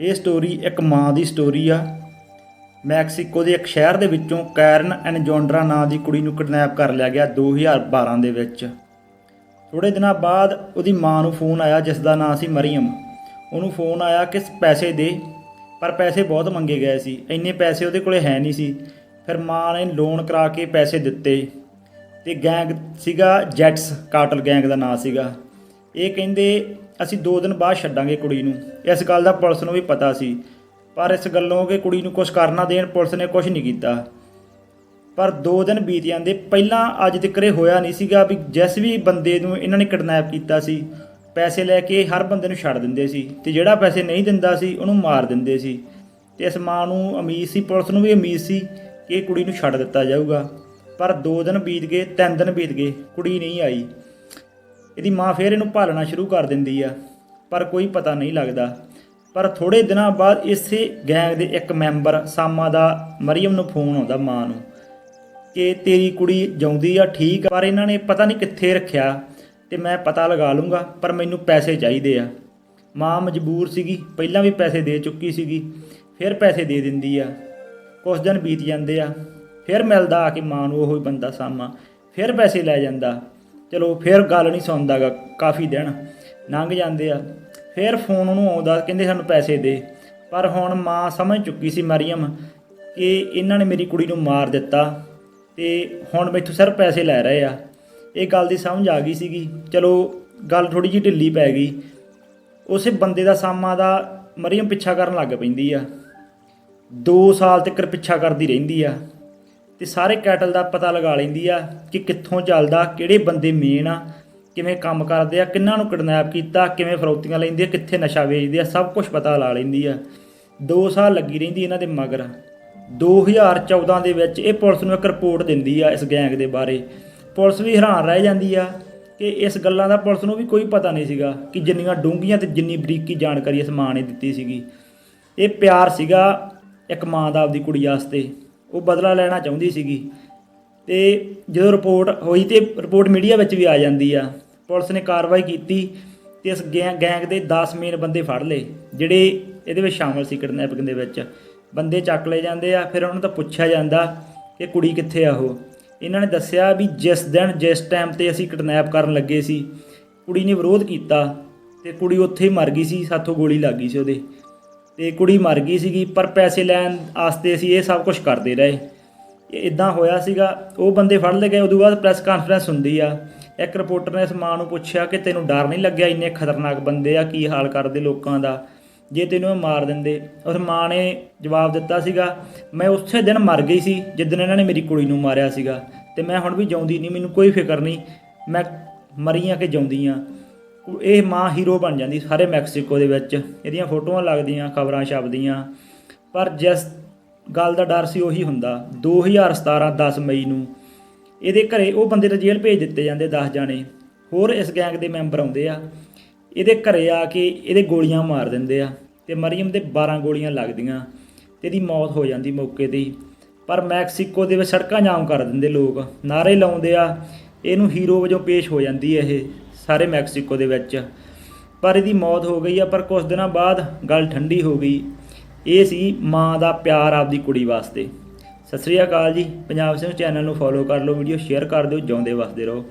ਇਹ ਸਟੋਰੀ ਇੱਕ ਮਾਂ ਦੀ ਸਟੋਰੀ ਆ। ਮੈਕਸੀਕੋ ਦੇ ਇੱਕ ਸ਼ਹਿਰ ਦੇ ਵਿੱਚੋਂ ਕੈਰਨ ਐਨਜੋਂਡਰਾ ਨਾਂ ਦੀ ਕੁੜੀ ਨੂੰ ਕਿਡਨੈਪ ਕਰ ਲਿਆ ਗਿਆ 2012 ਦੇ ਵਿੱਚ। ਥੋੜੇ ਦਿਨਾਂ ਬਾਅਦ ਉਹਦੀ ਮਾਂ ਨੂੰ ਫੋਨ ਆਇਆ ਜਿਸ ਦਾ ਨਾਂ ਸੀ ਮਰੀਮ ਉਹਨੂੰ ਫੋਨ ਆਇਆ ਕਿ ਪੈਸੇ ਦੇ, ਪਰ ਪੈਸੇ ਬਹੁਤ ਮੰਗੇ ਗਏ ਸੀ। ਇੰਨੇ ਪੈਸੇ ਉਹਦੇ ਕੋਲੇ ਹੈ ਨਹੀਂ ਸੀ। ਫਿਰ ਮਾਂ ਨੇ ਲੋਨ ਕਰਾ ਕੇ ਪੈਸੇ ਦਿੱਤੇ। ਤੇ ਗੈਂਗ ਸੀਗਾ ਜੈਟਸ ਕਾਟਲ ਗੈਂਗ ਦਾ ਨਾਂ ਸੀਗਾ। ਇਹ ਕਹਿੰਦੇ ਅਸੀਂ 2 ਦਿਨ ਬਾਅਦ ਛੱਡਾਂਗੇ ਕੁੜੀ ਨੂੰ। ਇਸ ਗੱਲ ਦਾ ਪੁਲਿਸ ਨੂੰ ਵੀ ਪਤਾ ਸੀ। ਪਰ ਇਸ ਗੱਲੋਂ ਕਿ ਕੁੜੀ ਨੂੰ ਕੁਝ ਕਰਨਾ ਦੇਣ ਪੁਲਿਸ ਨੇ ਕੁਝ ਨਹੀਂ ਕੀਤਾ। ਪਰ 2 ਦਿਨ ਬੀਤ ਜਾਂਦੇ ਪਹਿਲਾਂ ਅੱਜ ਤੱਕ ਇਹ ਹੋਇਆ ਨਹੀਂ ਸੀਗਾ ਵੀ ਜਿਸ ਵੀ ਬੰਦੇ ਨੂੰ ਇਹਨਾਂ ਨੇ ਕਿਡਨੈਪ ਕੀਤਾ ਸੀ, ਪੈਸੇ ਲੈ ਕੇ ਹਰ ਬੰਦੇ ਨੂੰ ਛੱਡ ਦਿੰਦੇ ਸੀ ਤੇ ਜਿਹੜਾ ਪੈਸੇ ਨਹੀਂ ਦਿੰਦਾ ਸੀ, ਉਹਨੂੰ ਮਾਰ ਦਿੰਦੇ ਸੀ। ਤੇ ਇਸ ਮਾਂ ਨੂੰ ਉਮੀਦ ਸੀ, ਪੁਲਿਸ ਨੂੰ ਵੀ ਉਮੀਦ ਸੀ ਕਿ ਕੁੜੀ ਨੂੰ ਛੱਡ ਦਿੱਤਾ ਜਾਊਗਾ। ਪਰ 2 ਦਿਨ ਬੀਤ ਗਏ 3 ਦਿਨ ਬੀਤ ਗਏ, ਕੁੜੀ ਨਹੀਂ ਆਈ। ਇਹਦੀ ਮਾਂ ਫੇਰ ਇਹਨੂੰ ਭਾਲਣਾ ਸ਼ੁਰੂ ਕਰ ਦਿੰਦੀ ਆ ਪਰ ਕੋਈ ਪਤਾ ਨਹੀਂ ਲੱਗਦਾ। ਪਰ ਥੋੜੇ ਦਿਨਾਂ ਬਾਅਦ ਇਸੇ ਗੈਂਗ ਦੇ ਇੱਕ ਮੈਂਬਰ ਸਾਮਾ ਦਾ ਮਰੀਮ ਨੂੰ ਫੋਨ ਆਉਂਦਾ ਮਾਂ ਨੂੰ ਕਿ ਤੇਰੀ ਕੁੜੀ ਜਿਉਂਦੀ ਆ ਠੀਕ ਆ, ਪਰ ਇਹਨਾਂ ਨੇ ਪਤਾ ਨਹੀਂ ਕਿੱਥੇ ਰੱਖਿਆ ਤੇ ਮੈਂ ਪਤਾ ਲਗਾ ਲੂੰਗਾ ਪਰ ਮੈਨੂੰ ਪੈਸੇ ਚਾਹੀਦੇ ਆ। ਮਾਂ ਮਜਬੂਰ ਸੀਗੀ ਪਹਿਲਾਂ ਵੀ ਪੈਸੇ ਦੇ ਚੁੱਕੀ ਸੀਗੀ ਫਿਰ ਪੈਸੇ ਦੇ ਦਿੰਦੀ ਆ। ਕੁਝ ਦਿਨ ਬੀਤ ਜਾਂਦੇ ਆ ਫਿਰ ਮਿਲਦਾ ਆ ਕੇ ਮਾਂ ਨੂੰ ਉਹ ਹੀ ਬੰਦਾ ਸਾਮਾ ਫਿਰ ਪੈਸੇ ਲੈ ਜਾਂਦਾ। ਚਲੋ ਫਿਰ ਗੱਲ ਨਹੀਂ ਸੁਣਦਾਗਾ ਕਾਫੀ ਦਿਨ, ਲੰਘ ਜਾਂਦੇ ਆ। ਫਿਰ ਫੋਨ ਉਹਨੂੰ ਆਉਂਦਾ, ਕਹਿੰਦੇ ਸਾਨੂੰ ਪੈਸੇ ਦੇ। ਪਰ ਹੁਣ ਮਾਂ ਸਮਝ ਚੁੱਕੀ ਸੀ ਮਰੀਮ ਕਿ ਇਹਨਾਂ ਨੇ ਮੇਰੀ ਕੁੜੀ ਨੂੰ ਮਾਰ ਦਿੱਤਾ ਤੇ ਹੁਣ ਮੈਥੋਂ ਸਿਰਫ ਪੈਸੇ ਲੈ ਰਹੇ ਆ। ਇਹ ਗੱਲ ਦੀ ਸਮਝ ਆ ਗਈ ਸੀਗੀ। ਚਲੋ ਗੱਲ ਥੋੜੀ ਜਿਹੀ ਢਿੱਲੀ ਪੈ ਗਈ। ਉਸੇ ਬੰਦੇ ਦਾ ਸਾਮਾ ਦਾ ਮਰੀਮ ਪਿੱਛਾ ਕਰਨ ਲੱਗ ਪੈਂਦੀ ਆ। 2 ਸਾਲ ਤੱਕ ਪਿੱਛਾ ਕਰਦੀ ਰਹਿੰਦੀ ਆ। ਤੇ ਸਾਰੇ ਕੈਟਲ ਦਾ ਪਤਾ ਲਗਾ ਲੈਂਦੀ ਆ ਕਿ ਕਿੱਥੋਂ ਚੱਲਦਾ, ਕਿਹੜੇ ਬੰਦੇ ਮੇਨ ਆ, ਕਿਵੇਂ ਕੰਮ ਕਰਦੇ ਆ, ਕਿੰਨਾਂ ਨੂੰ ਕਿਡਨੈਪ ਕੀਤਾ, ਕਿਵੇਂ ਫਰੌਤੀਆਂ ਲੈਂਦੇ ਆ, ਕਿੱਥੇ ਨਸ਼ਾ ਵੇਚਦੇ ਆ, ਸਭ ਕੁਝ ਪਤਾ ਲਾ ਲੈਂਦੀ ਆ। 2 ਸਾਲ ਲੱਗੀ ਰਹਿੰਦੀ ਇਹਨਾਂ ਦੇ ਮਗਰ। 2014 ਦੇ ਵਿੱਚ ਇਹ ਪੁਲਿਸ ਨੂੰ ਇੱਕ ਰਿਪੋਰਟ ਦਿੰਦੀ ਆ ਇਸ ਗੈਂਗ ਦੇ ਬਾਰੇ। ਪੁਲਿਸ ਵੀ ਹੈਰਾਨ ਰਹਿ ਜਾਂਦੀ ਆ ਕਿ ਇਸ ਗੱਲਾਂ ਦਾ ਪੁਲਿਸ ਨੂੰ ਵੀ ਕੋਈ ਪਤਾ ਨਹੀਂ ਸੀਗਾ ਕਿ ਜਿੰਨੀਆਂ ਡੂੰਘੀਆਂ ਤੇ ਜਿੰਨੀ ਬਰੀਕੀ ਜਾਣਕਾਰੀ ਇਸ ਮਾਂ ਨੇ ਦਿੱਤੀ ਸੀਗੀ। ਇਹ ਪਿਆਰ ਸੀਗਾ ਇੱਕ ਮਾਂ ਦਾ ਆਪਦੀ ਕੁੜੀ ਵਾਸਤੇ। ਉਹ ਬਦਲਾ ਲੈਣਾ ਚਾਹੁੰਦੀ ਸੀਗੀ। ਤੇ ਜਦੋਂ ਰਿਪੋਰਟ ਹੋਈ ਤੇ ਰਿਪੋਰਟ ਮੀਡੀਆ ਵਿੱਚ ਵੀ ਆ ਜਾਂਦੀ ਆ। ਪੁਲਿਸ ਨੇ ਕਾਰਵਾਈ ਕੀਤੀ ਤੇ ਇਸ ਗੈਂ- ਗੈਂਗ ਦੇ 10 ਮੇਨ ਬੰਦੇ ਫੜ ਲਏ, ਜਿਹੜੇ ਇਹਦੇ ਵਿੱਚ ਸ਼ਾਮਲ ਸੀ ਕਿਡਨੈਪਿੰਗ ਦੇ ਵਿੱਚ। ਬੰਦੇ ਚੱਕ ਲਏ ਜਾਂਦੇ ਆ, ਫਿਰ ਉਹਨਾਂ ਤੋਂ ਪੁੱਛਿਆ ਜਾਂਦਾ ਕਿ ਕੁੜੀ ਕਿੱਥੇ ਆ ਉਹ। ਇਹਨਾਂ ਨੇ ਦੱਸਿਆ ਵੀ ਜਿਸ ਦਿਨ, ਜਿਸ ਟਾਈਮ ਤੇ ਅਸੀਂ ਕਿਡਨੈਪ ਕਰਨ ਲੱਗੇ ਸੀ, ਕੁੜੀ ਨੇ ਵਿਰੋਧ ਕੀਤਾ ਤੇ ਕੁੜੀ ਉੱਥੇ ਹੀ ਮਰ ਗਈ ਸੀ, ਸਾਥੋਂ ਗੋਲੀ ਲੱਗ ਗਈ ਸੀ ਉਹਦੇ। ਤੇ ਕੁੜੀ ਮਰ ਗਈ ਸੀਗੀ, ਪਰ ਪੈਸੇ ਲੈਣ ਆਸਤੇ ਅਸੀਂ ਇਹ ਸਭ ਕੁਝ ਕਰਦੇ ਰਹੇ। ਇਹ ਇਦਾਂ ਹੋਇਆ ਸੀਗਾ, ਉਹ ਬੰਦੇ ਫੜ ਲਏ ਗਏ, ਉਦੋਂ ਬਾਅਦ ਪ੍ਰੈਸ ਕਾਨਫਰੰਸ ਹੁੰਦੀ ਆ। ਇੱਕ ਰਿਪੋਰਟਰ ਨੇ ਇਸ ਮਾਂ ਨੂੰ ਪੁੱਛਿਆ ਕਿ ਤੈਨੂੰ ਡਰ ਨਹੀਂ ਲੱਗਿਆ ਇੰਨੇ ਖਤਰਨਾਕ ਬੰਦੇ ਆ, ਕੀ ਹਾਲ ਕਰਦੇ ਲੋਕਾਂ ਦਾ? ਜੇ ਤੈਨੂੰ ਇਹ ਮਾਰ ਦਿੰਦੇ ਉਸ ਮਾਂ ਨੇ ਜਵਾਬ ਦਿੱਤਾ ਸੀਗਾ, ਮੈਂ ਉਸੇ ਦਿਨ ਮਰ ਗਈ ਸੀ, ਜਿੱਦਣ ਇਹਨਾਂ ਨੇ ਮੇਰੀ ਕੁੜੀ ਨੂੰ ਮਾਰਿਆ ਸੀਗਾ। ਤੇ ਮੈਂ ਹੁਣ ਵੀ ਜਿਉਂਦੀ ਨਹੀਂ, ਮੈਨੂੰ ਕੋਈ ਫਿਕਰ ਨਹੀਂ, ਮੈਂ ਮਰੀ ਆ ਕਿ ਜਿਉਂਦੀ ਆ। ਇਹ ਮਾਂ ਹੀਰੋ ਬਣ ਜਾਂਦੀ ਸਾਰੇ ਮੈਕਸੀਕੋ ਦੇ ਵਿੱਚ। ਇਹਦੀਆਂ ਫੋਟੋਆਂ ਲੱਗਦੀਆਂ, ਖਬਰਾਂ ਛਪਦੀਆਂ। ਪਰ ਜਿਸ ਗੱਲ ਦਾ ਡਰ ਸੀ ਉਹੀ ਹੁੰਦਾ। 2017 10 ਮਈ ਨੂੰ ਇਹਦੇ ਘਰੇ ਉਹ ਬੰਦੇ ਤਾਂ ਜੇਲ੍ਹ ਭੇਜ ਦਿੱਤੇ ਜਾਂਦੇ 10 ਜਾਣੇ। ਹੋਰ ਇਸ ਗੈਂਗ ਦੇ ਮੈਂਬਰ ਆਉਂਦੇ ਆ। ਇਹਦੇ ਘਰੇ ਆ ਕੇ ਇਹਦੇ ਗੋਲੀਆਂ ਮਾਰ ਦਿੰਦੇ ਆ ਤੇ ਮਰੀਮ ਦੇ 12 ਗੋਲੀਆਂ ਲੱਗਦੀਆਂ। ਤੇ ਇਹਦੀ ਮੌਤ ਹੋ ਜਾਂਦੀ ਮੌਕੇ ਤੇ ਹੀ। ਪਰ ਮੈਕਸੀਕੋ ਦੇ ਵਿੱਚ ਸੜਕਾਂ ਜਾਮ ਕਰ ਦਿੰਦੇ ਲੋਕ। ਨਾਰੇ ਲਾਉਂਦੇ ਆ। ਇਹਨੂੰ ਹੀਰੋ ਵਜੋਂ ਪੇਸ਼ ਹੋ ਜਾਂਦੀ ਇਹ। ਸਾਰੇ ਮੈਕਸੀਕੋ ਦੇ ਵਿੱਚ। ਪਰ ਇਹਦੀ ਮੌਤ ਹੋ ਗਈ ਆ, ਪਰ ਕੁਝ ਦਿਨਾਂ ਬਾਅਦ ਗੱਲ ਠੰਡੀ ਹੋ ਗਈ। ਇਹ ਸੀ ਮਾਂ ਦਾ ਪਿਆਰ ਆਪਦੀ ਕੁੜੀ ਵਾਸਤੇ। ਸਤਿ ਸ੍ਰੀ ਅਕਾਲ ਜੀ। ਪੰਜਾਬ ਸਿੰਘ ਚੈਨਲ ਨੂੰ ਫੋਲੋ ਕਰ ਲਓ ਵੀਡੀਓ ਸ਼ੇਅਰ ਕਰ ਦਿਓ, ਜਿਉਂਦੇ ਵਸਦੇ ਰਹੋ।